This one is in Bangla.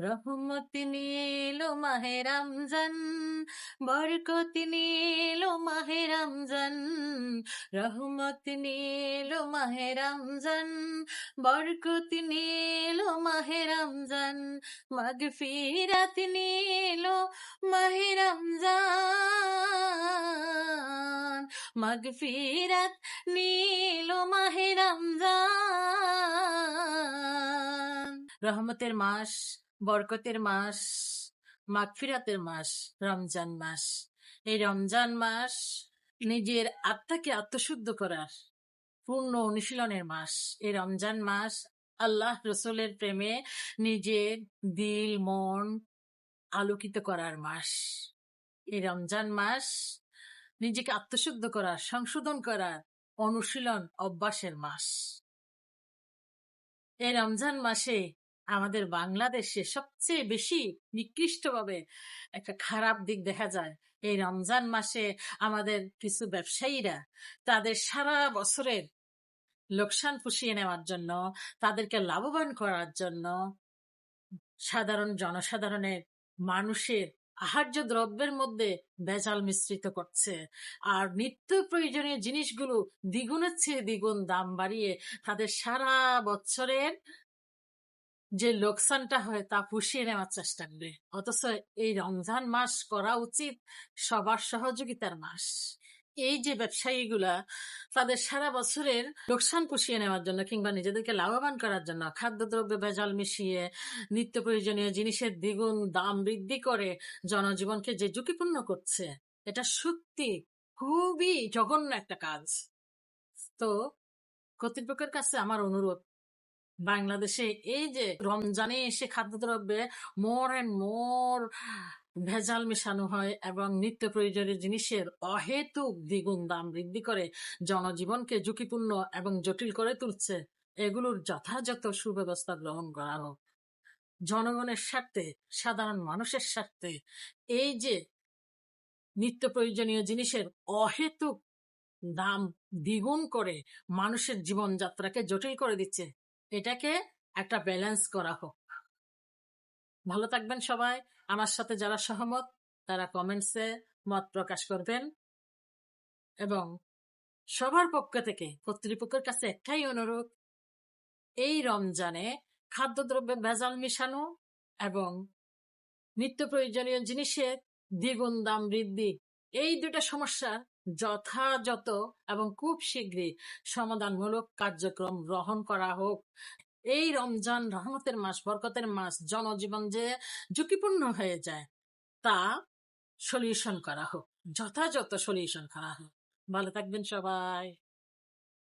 রহমত নীল মাহে রমজান, বরকত নীল মাহে রমজান। রহমত নীল মাহে রমজান, বরকত নীল মাহে রমজান। মগফিরাত নীল মাহে রমজান, মগফিরাত নীল মাহে রহমতের মাস বরকতের মাস, মাগফিরাতের মাস, রমজান মাস। এই রমজান মাস নিজের আত্মাকে আত্মশুদ্ধ করার পূর্ণ অনুশীলনের মাস। এই রমজান মাস আল্লাহ রসুলের প্রেমে নিজের দিল, মন আলোকিত করার মাস। এই রমজান মাস নিজেকে আত্মশুদ্ধ করার, সংশোধন করার অনুশীলন অভ্যাসের মাস। এই রমজান মাসে আমাদের বাংলাদেশে সবচেয়ে বেশি নিকৃষ্টভাবে একটা খারাপ দিক দেখা যায়। এই রমজান মাসে আমাদের কিছু ব্যবসায়ীরা তাদের সারা বছরের লোকসান পুষিয়ে নেওয়ার জন্য, তাদেরকে লাভবান করার জন্য সাধারণ জনসাধারণের মানুষের আহার্য দ্রব্যের মধ্যে ভেজাল মিশ্রিত করছে। আর নিত্য প্রয়োজনীয় জিনিসগুলো দ্বিগুণের চেয়ে দ্বিগুণ দাম বাড়িয়ে তাদের সারা বছরের যে লোকসানটা হয় তা পুষিয়ে নেওয়ার চেষ্টা করে। অথচ এই রমজান মাস করা উচিত সবার সহযোগিতার মাস। এই যে ব্যবসায়ীগুলা, তাদের সারা বছরের লোকসান পুষিয়ে নেওয়ার জন্য কিংবা নিজেদেরকে লাভবান করার জন্য খাদ্যদ্রব্য ভেজাল মিশিয়ে, নিত্য প্রয়োজনীয় জিনিসের দ্বিগুণ দাম বৃদ্ধি করে জনজীবনকে যে ঝুঁকিপূর্ণ করছে, এটা সত্যি খুবই জঘন্য একটা কাজ। তো কর্তৃপক্ষের কাছে আমার অনুরোধ বাংলাদেশে এই যে রমজানে এসে খাদ্যদ্রব্যে মোর অ্যান্ড মোর ভেজাল মেশানো হয় এবং নিত্য প্রয়োজনীয় জিনিসের অহেতুক দ্বিগুণ দাম বৃদ্ধি করে, জনজীবনকে ঝুঁকিপূর্ণ এবং জটিল করে তুলছে। এগুলোর যথাযথ সুব্যবস্থা গ্রহণ করা হোক। জনগণের স্বার্থে, সাধারণ মানুষের স্বার্থে এই যে নিত্য প্রয়োজনীয় জিনিসের অহেতুক দাম দ্বিগুণ করে মানুষের জীবনযাত্রাকে জটিল করে দিচ্ছে। এটাকে একটা ব্যালেন্স করা হোক। ভালো থাকবেন সবাই। আমার সাথে যারা সহমত, তারা কমেন্টসে মত প্রকাশ করবেন। এবং সবার পক্ষ থেকে কর্তৃপক্ষের কাছে একটাই অনুরোধ, এই রমজানে খাদ্যদ্রব্যে ভেজাল মিশানো এবং নিত্য প্রয়োজনীয় জিনিসের দ্বিগুণ দাম বৃদ্ধি, এই দুটা সমস্যার যথাযথ এবং খুব শীঘ্রই সমাধানমূলক কার্যক্রম গ্রহণ করা হোক। এই রমজান রহমতের মাস, বরকতের মাস জনজীবন যে ঝুঁকিপূর্ণ হয়ে যায়, তা সলিউশন করা হোক, যথাযথ সলিউশন করা হোক। ভালো থাকবেন সবাই।